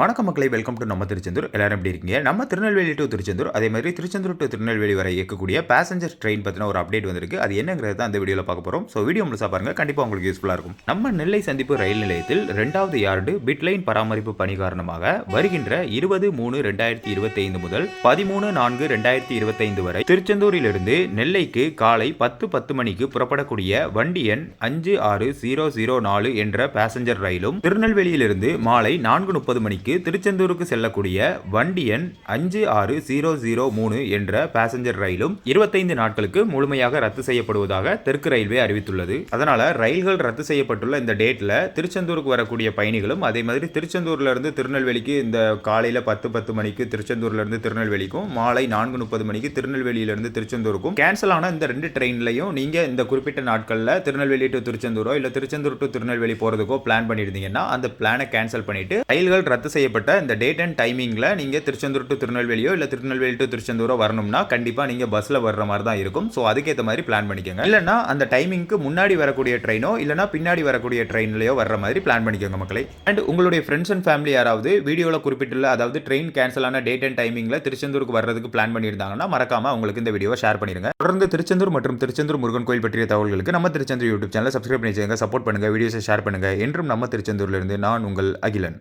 வணக்கம் மக்களை welcome to நம்ம திருச்செந்தூர். எல்லாரும் எப்படி இருக்கீங்க? நம்ம திருநெல்வேலி டு திருச்செந்தூர் அதே மாதிரி திருச்செந்தூர் டு திருநெல்வேலி வரை இயக்கக்கூடிய பேசஞ்சர் ட்ரெயின் பற்றின ஒரு அப்டேட் வந்திருக்கு. அது என்னங்கிறது தான் அந்த வீடியோவில் பார்க்க போகிறோம் ஸோ வீடியோ முழுசாக பாருங்கள் கண்டிப்பாக உங்களுக்கு யூஸ்ஃபுல்லாக இருக்கும். நம்ம நெல்லை சந்திப்பு ரயில் நிலையத்தில் ரெண்டாவது யார்டு பிட்லைன் பராமரிப்பு பணி காரணமாக வருகின்ற இருபது மூணு ரெண்டாயிரத்தி இருபத்தைந்து முதல் பதிமூணு நான்கு ரெண்டாயிரத்தி இருபத்தைந்து வரை திருச்செந்தூரிலிருந்து நெல்லைக்கு காலை பத்து பத்து மணிக்கு புறப்படக்கூடிய வண்டி எண் அஞ்சு ஆறு ஜீரோ ஜீரோ நாலு என்ற பேசஞ்சர் ரயிலும் திருநெல்வேலியிலிருந்து மாலை நான்கு முப்பது மணிக்கு திருச்செந்தூருக்கு செல்லக்கூடிய வண்டி எண் அஞ்சு ஆறு ஜீரோ ஜீரோ மூணு என்ற பேசஞ்சர் ரயிலும் இருபத்தைந்து நாட்களுக்கு முழுமையாக ரத்து செய்யப்படுவதாக தெற்கு ரயில்வே அறிவித்துள்ளது. அதனால ரயில்கள் ரத்து செய்யப்பட்டுள்ள இந்த டேட்ல திருச்செந்தூருக்கு வரக்கூடிய பயணிகளும் அதே மாதிரி திருச்செந்தூர்ல இருந்து திருநெல்வேலிக்கு இந்த காலையில பத்து பத்து மணிக்கு திருச்செந்தூர்ல இருந்து திருநெல்வேலிக்கும் மாலை நான்கு முப்பது மணிக்கு திருநெல்வேலியில இருந்து திருச்செந்தூருக்கும் கேன்சல் ஆன இந்த ரெண்டு ட்ரெயின்லையும் நீங்க இந்த குறிப்பிட்ட நாட்கள்ல திருநெல்வேலி டு திருச்செந்தூரோ இல்ல திருச்செந்தூர் டு திருநெல்வேலி போறதுக்கோ பிளான் பண்ணியிருந்தீங்கன்னா அந்த பிளானை கேன்சல் பண்ணிட்டு ரயில்கள் ரத்து செய்யப்பட்ட இந்த டேட் அண்ட் டைமிங்ல நீங்க திருச்செந்தூர் டு திருநெல்வேலியோ இல்லை திருநெல்வேலி டு திருச்செந்தூரோ வரணும்னா கண்டிப்பாக நீங்க பஸ்ஸில் வர்ற மாதிரி தான் இருக்கும். ஸோ அதுக்கேற்ற மாதிரி பிளான் பண்ணிக்கோங்க. இல்லைன்னா அந்த டைமிங்க்கு முன்னாடி வரக்கூடிய ட்ரெயினோ இல்லைனா பின்னாடி வரக்கூடிய ட்ரெயின்லையோ வர்ற மாதிரி பிளான் பண்ணிக்கோங்க மக்களை. அண்ட் உங்களுடைய ஃப்ரெண்ட்ஸ் அண்ட் ஃபேமிலி யாராவது வீடியோவில் குறிப்பிட்டுள்ள அதாவது ட்ரெயின் கேன்சல் ஆன டேட் அண்ட் டைமிங்கில் திருச்செந்தூருக்கு வர்றதுக்கு பிளான் பண்ணியிருந்தாங்கன்னா மறக்காமல் உங்களுக்கு இந்த வீடியோவை ஷேர் பண்ணிடுங்க தொடர்ந்து திருச்செந்தூர் மற்றும் திருச்செந்தூர் முருகன் கோயில் பற்றிய தகவல்களுக்கு நம்ம திருச்செந்தூர் யூடியூப் சேனலை சப்ஸ்கிரைப் பண்ணி சப்போர்ட் பண்ணுங்க வீடியோஸை ஷேர் பண்ணுங்க. என்றும் நம்ம திருச்செந்தூர்லேருந்து நான் உங்கள் அகிலன்.